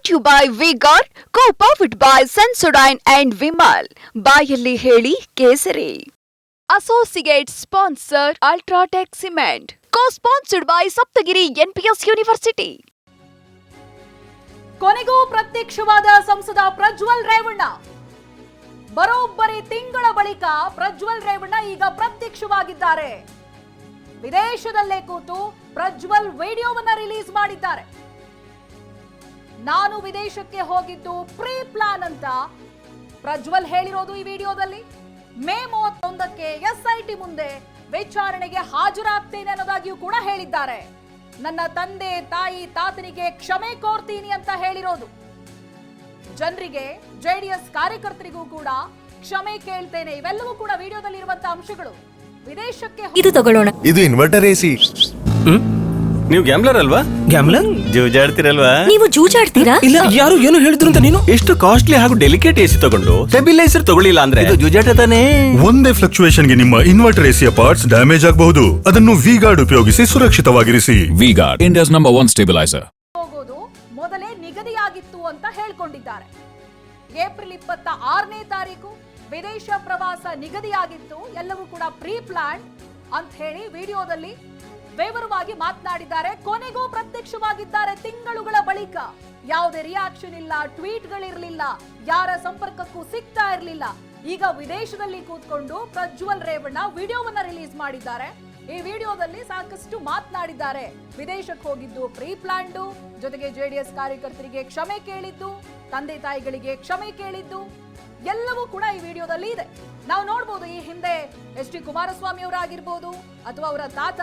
Brought you by V Guard co by Sensodyne and Vimal ಬಾಯಲ್ಲಿ ಹೇಳಿ ಕೇಸರಿ. Associate sponsor UltraTech cement co sponsored by Saptagiri NPS university ಕೊನೆಗೂ ಪ್ರತ್ಯಕ್ಷವಾದ ಸಂಸದ ಪ್ರಜ್ವಲ್ ರೇವಣ್ಣ. ಬರೋಬ್ಬರಿ ತಿಂಗಳ ಬಳಿಕ ಪ್ರಜ್ವಲ್ ರೇವಣ್ಣ ಈಗ ಪ್ರತ್ಯಕ್ಷವಾಗಿದ್ದಾರೆ. ವಿದೇಶದಲ್ಲೇ ಕೂತು ಪ್ರಜ್ವಲ್ ವಿಡಿಯೋವನ್ನ ರಿಲೀಸ್ ಮಾಡಿದ್ದಾರೆ. ನಾನು ವಿದೇಶಕ್ಕೆ ಹೋಗಿದ್ದು ಪ್ರೀ ಪ್ಲಾನ್ ಅಂತ ಪ್ರಜ್ವಲ್ ಹೇಳಿರೋದು ಈ ವಿಡಿಯೋದಲ್ಲಿ. ಮೇ ಮೂವತ್ತೊಂದಕ್ಕೆ ಎಸ್ಐಟಿ ಮುಂದೆ ವಿಚಾರಣೆಗೆ ಹಾಜರಾಗ್ತೇನೆ ಅನ್ನೋದಾಗಿಯೂ ಕೂಡ ಹೇಳಿದ್ದಾರೆ. ನನ್ನ ತಂದೆ ತಾಯಿ ತಾತನಿಗೆ ಕ್ಷಮೆ ಕೋರ್ತೀನಿ ಅಂತ ಹೇಳಿರೋದು. ಜನರಿಗೆ ಜೆಡಿಎಸ್ ಕಾರ್ಯಕರ್ತರಿಗೂ ಕೂಡ ಕ್ಷಮೆ ಕೇಳ್ತೇನೆ. ಇವೆಲ್ಲವೂ ಕೂಡ ವಿಡಿಯೋದಲ್ಲಿ ಇರುವಂತಹ ಅಂಶಗಳು. ವಿದೇಶಕ್ಕೆ ಇದು ತಗೊಳ್ಳೋಣ. ಇದು ಇನ್ವರ್ಟರ್ ಎಸಿ ನೀವು ಗ್ಯಾಮ್ಲರ್ ಅಲ್ವಾ? ಗ್ಯಾಮ್ಲರ್ ಜೂಜಾಡ್ತಿರಲ್ವಾ? ನೀವು ಜೂಜಾಡ್ತೀರಾ? ಇಲ್ಲ ಯಾರು ಏನು ಹೇಳಿದ್ರು ಅಂತ ನೀನು? ಎಷ್ಟು ಕಾಸ್ಟ್ಲಿ ಹಾಗೂ ಡೆಲಿಕೇಟ್ ಎಸಿ ತಗೊಂಡು ಸ್ಟೆಬಿಲೈಸರ್ ತಗೊಳ್ಳಿಲ್ಲ ಅಂದ್ರೆ? ಇದು ಜೂಜಾಟ ತಾನೇ? ಒಂದೇ ಫ್ಲಕ್ಚುಯೇಷನ್ಗೆ ನಿಮ್ಮ ಇನ್ವರ್ಟರ್ ಎಸಿಯ ಪಾರ್ಟ್ಸ್ ಡ್ಯಾಮೇಜ್ ಆಗಬಹುದು. ಅದನ್ನು ವಿ ಗಾರ್ಡ್ ಉಪಯೋಗಿಸಿ ಸುರಕ್ಷಿತವಾಗಿರಿಸಿ. V Guard India's number one stabiliser ಹೋಗೋದು ಮೊದಲೇ ನಿಗದಿಯಾಗಿತ್ತು ಅಂತ ಹೇಳ್ಕೊಂಡಿದ್ದಾರೆ. ಏಪ್ರಿಲ್ ಇಪ್ಪತ್ತ ಆರನೇ ತಾರೀಕು ವಿದೇಶ ಪ್ರವಾಸ ನಿಗದಿಯಾಗಿತ್ತು ಎಲ್ಲವೂ ಕೂಡ ಪ್ರೀ ಪ್ಲಾನ್ ಅಂತ ಹೇಳಿ ವಿಡಿಯೋದಲ್ಲಿ ವಿವರವಾಗಿ ಮಾತನಾಡಿದ್ದಾರೆ. ಕೊನೆಗೂ ಪ್ರತ್ಯಕ್ಷವಾಗಿದ್ದಾರೆ ತಿಂಗಳುಗಳ ಬಳಿಕ. ಯಾವುದೇ ರಿಯಾಕ್ಷನ್ ಇಲ್ಲ ಟ್ವೀಟ್ಗಳಿರಲಿಲ್ಲ ಯಾರ ಸಂಪರ್ಕಕ್ಕೂ ಸಿಗ್ತಾ ಇರಲಿಲ್ಲ. ಈಗ ವಿದೇಶದಲ್ಲಿ ಕೂತ್ಕೊಂಡು ಪ್ರಜ್ವಲ್ ರೇವಣ್ಣ ವಿಡಿಯೋವನ್ನ ರಿಲೀಸ್ ಮಾಡಿದ್ದಾರೆ. ಈ ವಿಡಿಯೋದಲ್ಲಿ ಸಾಕಷ್ಟು ಮಾತನಾಡಿದ್ದಾರೆ. ವಿದೇಶಕ್ಕೆ ಹೋಗಿದ್ದು ಪ್ರೀ ಪ್ಲಾನ್ಡು ಜೊತೆಗೆ ಜೆಡಿಎಸ್ ಕಾರ್ಯಕರ್ತರಿಗೆ ಕ್ಷಮೆ ಕೇಳಿದ್ದು, ತಂದೆ ತಾಯಿಗಳಿಗೆ ಕ್ಷಮೆ ಕೇಳಿದ್ದು ಎಲ್ಲವೂ ಕೂಡ ಈ ವಿಡಿಯೋದಲ್ಲಿ ಇದೆ. ನಾವು ನೋಡ್ಬೋದು ಈ ಹಿಂದೆ ಎಸ್ ಟಿ ಕುಮಾರಸ್ವಾಮಿ ಅವರಾಗಿರ್ಬೋದು ಅಥವಾ ಅವರ ತಾತ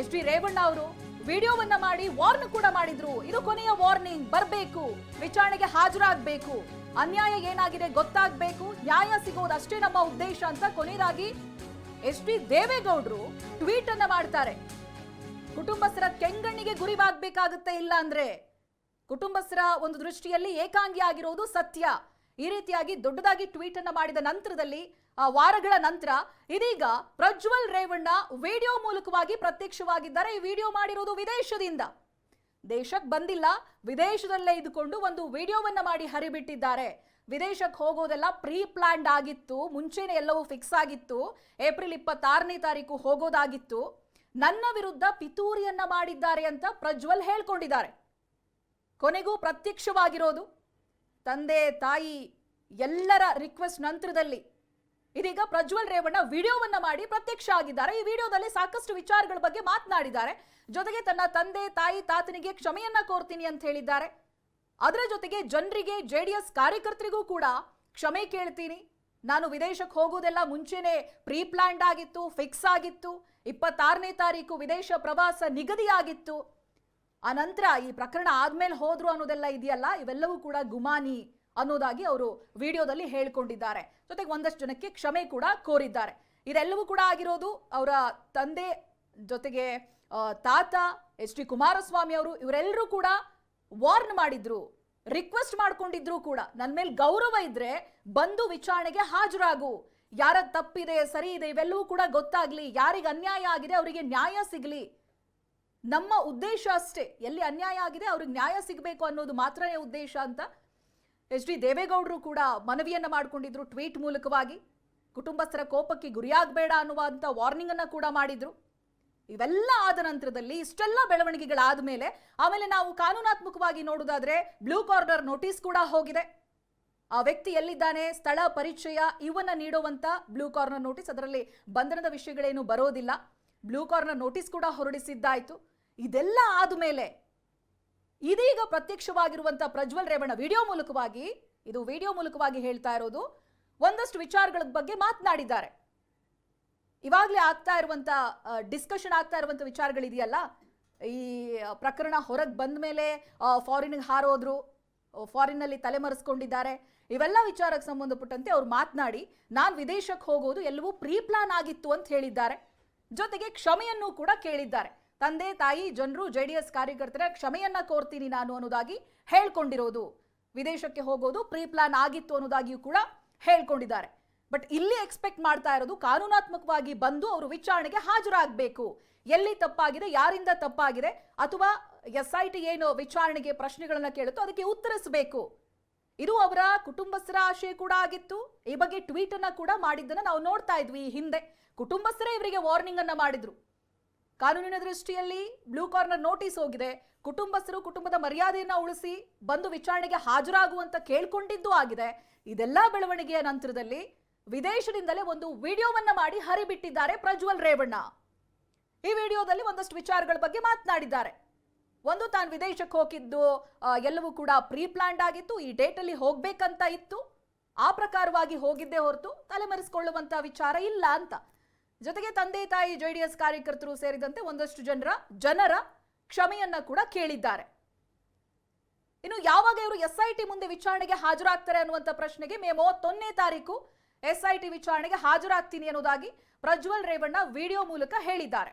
ಎಸ್ ಟಿ ರೇವಣ್ಣ ಅವರು ವಿಡಿಯೋವನ್ನ ಮಾಡಿ ವಾರ್ನ್ ಕೂಡ ಮಾಡಿದ್ರು. ಇದು ಕೊನೆಯ ವಾರ್ನಿಂಗ್. ಬರಬೇಕು. ವಿಚಾರಣೆಗೆ ಹಾಜರಾಗಬೇಕು. ಅನ್ಯಾಯ ಏನಾಗಿದೆ ಗೊತ್ತಾಗಬೇಕು. ನ್ಯಾಯ ಸಿಗೋದು ಅಷ್ಟೇ ನಮ್ಮ ಉದ್ದೇಶ ಅಂತ ಕೊನೆಯದಾಗಿ ಎಸ್ ಟಿ ದೇವೇಗೌಡರು ಟ್ವೀಟ್ ಅನ್ನ ಮಾಡ್ತಾರೆ. ಕುಟುಂಬಸ್ಥರ ಕೆಂಗಣ್ಣಿಗೆ ಗುರಿವಾಗಬೇಕಾಗುತ್ತೆ ಇಲ್ಲ ಅಂದ್ರೆ ಕುಟುಂಬಸ್ಥರ ಒಂದು ದೃಷ್ಟಿಯಲ್ಲಿ ಏಕಾಂಗಿ ಆಗಿರೋದು ಸತ್ಯ. ಈ ರೀತಿಯಾಗಿ ದೊಡ್ಡದಾಗಿ ಟ್ವೀಟ್ ಅನ್ನ ಮಾಡಿದ ನಂತರದಲ್ಲಿ, ಆ ವಾರಗಳ ನಂತರ ಇದೀಗ ಪ್ರಜ್ವಲ್ ರೇವಣ್ಣ ವಿಡಿಯೋ ಮೂಲಕವಾಗಿ ಪ್ರತ್ಯಕ್ಷವಾಗಿದ್ದಾರೆ. ಈ ವಿಡಿಯೋ ಮಾಡಿರೋದು ವಿದೇಶದಿಂದ. ದೇಶಕ್ಕೆ ಬಂದಿಲ್ಲ, ವಿದೇಶದಲ್ಲೇ ಇದ್ದುಕೊಂಡು ಒಂದು ವಿಡಿಯೋವನ್ನ ಮಾಡಿ ಹರಿಬಿಟ್ಟಿದ್ದಾರೆ. ವಿದೇಶಕ್ಕೆ ಹೋಗೋದೆಲ್ಲ ಪ್ರೀ ಪ್ಲಾನ್ಡ್ ಆಗಿತ್ತು, ಮುಂಚೆನೆ ಎಲ್ಲವೂ ಫಿಕ್ಸ್ ಆಗಿತ್ತು. ಏಪ್ರಿಲ್ ಇಪ್ಪತ್ತಾರನೇ ತಾರೀಕು ಹೋಗೋದಾಗಿತ್ತು. ನನ್ನ ವಿರುದ್ಧ ಪಿತೂರಿಯನ್ನ ಮಾಡಿದ್ದಾರೆ ಅಂತ ಪ್ರಜ್ವಲ್ ಹೇಳ್ಕೊಂಡಿದ್ದಾರೆ. ಕೊನೆಗೂ ಪ್ರತ್ಯಕ್ಷವಾಗಿರೋದು. ತಂದೆ, ತಾಯಿ ಎಲ್ಲರ ರಿಕ್ವೆಸ್ಟ್ ನಂತರದಲ್ಲಿ ಇದೀಗ ಪ್ರಜ್ವಲ್ ರೇವಣ್ಣ ವಿಡಿಯೋವನ್ನ ಮಾಡಿ ಪ್ರತ್ಯಕ್ಷ ಆಗಿದ್ದಾರೆ. ಈ ವಿಡಿಯೋದಲ್ಲಿ ಸಾಕಷ್ಟು ವಿಚಾರಗಳ ಬಗ್ಗೆ ಮಾತನಾಡಿದ್ದಾರೆ. ಜೊತೆಗೆ ತನ್ನ ತಂದೆ, ತಾಯಿ, ತಾತನಿಗೆ ಕ್ಷಮೆಯನ್ನ ಕೋರ್ತೀನಿ ಅಂತ ಹೇಳಿದ್ದಾರೆ. ಅದರ ಜೊತೆಗೆ ಜನರಿಗೆ, ಜೆಡಿಎಸ್ ಕಾರ್ಯಕರ್ತರಿಗೂ ಕೂಡ ಕ್ಷಮೆ ಕೇಳ್ತೀನಿ. ನಾನು ವಿದೇಶಕ್ಕೆ ಹೋಗೋದೆಲ್ಲ ಮುಂಚೆನೆ ಪ್ರೀ ಪ್ಲಾನ್ಡ್ ಆಗಿತ್ತು, ಫಿಕ್ಸ್ ಆಗಿತ್ತು. ಇಪ್ಪತ್ತಾರನೇ ತಾರೀಕು ವಿದೇಶ ಪ್ರವಾಸ ನಿಗದಿಯಾಗಿತ್ತು. ಆ ನಂತರ ಈ ಪ್ರಕರಣ ಆದ್ಮೇಲೆ ಹೋದ್ರು ಅನ್ನೋದೆಲ್ಲ ಇದೆಯಲ್ಲ? ಇವೆಲ್ಲವೂ ಕೂಡ ಗುಮಾನಿ ಅನ್ನೋದಾಗಿ ಅವರು ವಿಡಿಯೋದಲ್ಲಿ ಹೇಳ್ಕೊಂಡಿದ್ದಾರೆ. ಜೊತೆಗೆ ಒಂದಷ್ಟು ಜನಕ್ಕೆ ಕ್ಷಮೆ ಕೂಡ ಕೋರಿದ್ದಾರೆ. ಇದೆಲ್ಲವೂ ಕೂಡ ಆಗಿರೋದು ಅವರ ತಂದೆ ಜೊತೆಗೆ ತಾತ ಎಚ್ ಡಿ ಕುಮಾರಸ್ವಾಮಿ ಅವರು ಇವರೆಲ್ಲರೂ ಕೂಡ ವಾರ್ನ್ ಮಾಡಿದ್ರು, ರಿಕ್ವೆಸ್ಟ್ ಮಾಡ್ಕೊಂಡಿದ್ರು ಕೂಡ. ನನ್ನ ಮೇಲೆ ಗೌರವ ಇದ್ರೆ ಬಂದು ವಿಚಾರಣೆಗೆ ಹಾಜರಾಗು. ಯಾರ ತಪ್ಪಿದೆ, ಸರಿ ಇದೆ, ಇವೆಲ್ಲವೂ ಕೂಡ ಗೊತ್ತಾಗ್ಲಿ. ಯಾರಿಗೆ ಅನ್ಯಾಯ ಆಗಿದೆ, ಅವರಿಗೆ ನ್ಯಾಯ ಸಿಗ್ಲಿ. ನಮ್ಮ ಉದ್ದೇಶ ಅಷ್ಟೇ. ಎಲ್ಲಿ ಅನ್ಯಾಯ ಆಗಿದೆ, ಅವ್ರಿಗೆ ನ್ಯಾಯ ಸಿಗಬೇಕು ಅನ್ನೋದು ಮಾತ್ರನೇ ಉದ್ದೇಶ ಅಂತ ಎಚ್ ಡಿ ದೇವೇಗೌಡರು ಕೂಡ ಮನವಿಯನ್ನ ಮಾಡಿಕೊಂಡಿದ್ರು ಟ್ವೀಟ್ ಮೂಲಕವಾಗಿ. ಕುಟುಂಬಸ್ಥರ ಕೋಪಕ್ಕೆ ಗುರಿಯಾಗಬೇಡ ಅನ್ನುವಂಥ ವಾರ್ನಿಂಗ್ ಅನ್ನ ಕೂಡ ಮಾಡಿದ್ರು. ಇವೆಲ್ಲ ಆದ ನಂತರದಲ್ಲಿ ಇಷ್ಟೆಲ್ಲ ಬೆಳವಣಿಗೆಗಳಾದ ಮೇಲೆ ಆಮೇಲೆ ನಾವು ಕಾನೂನಾತ್ಮಕವಾಗಿ ನೋಡೋದಾದ್ರೆ ಬ್ಲೂ ಕಾರ್ನರ್ ನೋಟಿಸ್ ಕೂಡ ಹೋಗಿದೆ. ಆ ವ್ಯಕ್ತಿ ಎಲ್ಲಿದ್ದಾನೆ, ಸ್ಥಳ ಪರಿಚಯ, ಇವನ್ನ ನೀಡುವಂತ ಬ್ಲೂ ಕಾರ್ನರ್ ನೋಟಿಸ್, ಅದರಲ್ಲಿ ಬಂಧನದ ವಿಷಯಗಳೇನು ಬರೋದಿಲ್ಲ. ಬ್ಲೂ ಕಾರ್ನರ್ ನೋಟಿಸ್ ಕೂಡ ಹೊರಡಿಸಿದ್ದಾಯಿತು. ಇದೆಲ್ಲ ಆದ್ಮೇಲೆ ಇದೀಗ ಪ್ರತ್ಯಕ್ಷವಾಗಿರುವಂತ ಪ್ರಜ್ವಲ್ ರೇವಣ್ಣ ವಿಡಿಯೋ ಮೂಲಕವಾಗಿ, ಇದು ವಿಡಿಯೋ ಮೂಲಕವಾಗಿ ಹೇಳ್ತಾ ಇರೋದು, ಒಂದಷ್ಟು ವಿಚಾರಗಳ ಬಗ್ಗೆ ಮಾತನಾಡಿದ್ದಾರೆ. ಇವಾಗಲೇ ಆಗ್ತಾ ಇರುವಂತ ಡಿಸ್ಕಷನ್ ಆಗ್ತಾ ಇರುವಂತ ವಿಚಾರಗಳಿದೆಯಲ್ಲ, ಈ ಪ್ರಕರಣ ಹೊರಗೆ ಬಂದ ಮೇಲೆ ಫಾರಿನ್ಗೆ ಹಾರೋದ್ರು ಫಾರಿನ್ನಲ್ಲಿ ತಲೆಮರೆಸ್ಕೊಂಡಿದ್ದಾರೆ ಇವೆಲ್ಲ ವಿಚಾರಕ್ಕೆ ಸಂಬಂಧಪಟ್ಟಂತೆ ಅವ್ರು ಮಾತನಾಡಿ, ನಾನು ವಿದೇಶಕ್ಕೆ ಹೋಗೋದು ಎಲ್ಲವೂ ಪ್ರೀ ಪ್ಲಾನ್ ಆಗಿತ್ತು ಅಂತ ಹೇಳಿದ್ದಾರೆ. ಜೊತೆಗೆ ಕ್ಷಮೆಯನ್ನು ಕೂಡ ಕೇಳಿದ್ದಾರೆ. ತಂದೆ, ತಾಯಿ, ಜನರು ಜೆ ಡಿ ಎಸ್ ಕಾರ್ಯಕರ್ತರ, ಕ್ಷಮೆಯನ್ನ ಕೋರ್ತೀನಿ ನಾನು ಅನ್ನೋದಾಗಿ ಹೇಳ್ಕೊಂಡಿರೋದು. ವಿದೇಶಕ್ಕೆ ಹೋಗೋದು ಪ್ರೀ ಪ್ಲಾನ್ ಆಗಿತ್ತು ಅನ್ನೋದಾಗಿಯೂ ಕೂಡ ಹೇಳ್ಕೊಂಡಿದ್ದಾರೆ. ಬಟ್ ಇಲ್ಲಿ ಎಕ್ಸ್ಪೆಕ್ಟ್ ಮಾಡ್ತಾ ಇರೋದು ಕಾನೂನಾತ್ಮಕವಾಗಿ ಬಂದು ಅವರು ವಿಚಾರಣೆಗೆ ಹಾಜರಾಗಬೇಕು. ಎಲ್ಲಿ ತಪ್ಪಾಗಿದೆ, ಯಾರಿಂದ ತಪ್ಪಾಗಿದೆ, ಅಥವಾ ಎಸ್ ಐ ಟಿ ಏನು ವಿಚಾರಣೆಗೆ ಪ್ರಶ್ನೆಗಳನ್ನ ಕೇಳುತ್ತೋ ಅದಕ್ಕೆ ಉತ್ತರಿಸಬೇಕು. ಇದು ಅವರ ಕುಟುಂಬಸ್ಥರ ಆಶಯ ಕೂಡ ಆಗಿತ್ತು. ಈ ಬಗ್ಗೆ ಟ್ವೀಟ್ ಅನ್ನ ಕೂಡ ಮಾಡಿದ್ದನ್ನ ನಾವು ನೋಡ್ತಾ ಇದ್ವಿ ಹಿಂದೆ. ಕುಟುಂಬಸ್ಥರೇ ಇವರಿಗೆ ವಾರ್ನಿಂಗ್ ಅನ್ನ ಮಾಡಿದ್ರು. ಕಾನೂನಿನ ದೃಷ್ಟಿಯಲ್ಲಿ ಬ್ಲೂ ಕಾರ್ನರ್ ನೋಟಿಸ್ ಹೋಗಿದೆ. ಕುಟುಂಬಸ್ಥರು ಕುಟುಂಬದ ಮರ್ಯಾದೆಯನ್ನ ಉಳಿಸಿ ಬಂದು ವಿಚಾರಣೆಗೆ ಹಾಜರಾಗುವಂತ ಕೇಳ್ಕೊಂಡಿದ್ದು ಆಗಿದೆ. ಇದೆಲ್ಲ ಬೆಳವಣಿಗೆಯ ನಂತರದಲ್ಲಿ ವಿದೇಶದಿಂದಲೇ ಒಂದು ವಿಡಿಯೋವನ್ನ ಮಾಡಿ ಹರಿಬಿಟ್ಟಿದ್ದಾರೆ ಪ್ರಜ್ವಲ್ ರೇವಣ್ಣ. ಈ ವಿಡಿಯೋದಲ್ಲಿ ಒಂದಷ್ಟು ವಿಚಾರಗಳ ಬಗ್ಗೆ ಮಾತನಾಡಿದ್ದಾರೆ. ಒಂದು ತಾನು ವಿದೇಶಕ್ಕೆ ಹೋಗಿದ್ದು ಎಲ್ಲವೂ ಕೂಡ ಪ್ರೀ ಪ್ಲಾನ್ಡ್ ಆಗಿತ್ತು, ಈ ಡೇಟಲ್ಲಿ ಹೋಗ್ಬೇಕಂತ ಇತ್ತು. ಆ ಪ್ರಕಾರವಾಗಿ ಹೋಗಿದ್ದೇ ಹೊರತು ತಲೆಮರೆಸಿಕೊಳ್ಳುವಂತ ವಿಚಾರ ಇಲ್ಲ ಅಂತ. ಜೊತೆಗೆ ತಂದೆ ತಾಯಿ ಜೆ ಡಿ ಎಸ್ ಕಾರ್ಯಕರ್ತರು ಸೇರಿದಂತೆ ಒಂದಷ್ಟು ಜನರ ಜನರ ಕ್ಷಮೆಯನ್ನ ಕೂಡ ಕೇಳಿದ್ದಾರೆ. ಇನ್ನು ಯಾವಾಗ ಇವರು ಎಸ್ ಐ ಟಿ ಮುಂದೆ ವಿಚಾರಣೆಗೆ ಹಾಜರಾಗ್ತಾರೆ ಅನ್ನುವಂಥ ಪ್ರಶ್ನೆಗೆ ಮೇ ಮೂವತ್ತೊಂದನೇ ತಾರೀಕು ಎಸ್ ಐ ಟಿ ವಿಚಾರಣೆಗೆ ಹಾಜರಾಗ್ತೀನಿ ಅನ್ನೋದಾಗಿ ಪ್ರಜ್ವಲ್ ರೇವಣ್ಣ ವಿಡಿಯೋ ಮೂಲಕ ಹೇಳಿದ್ದಾರೆ.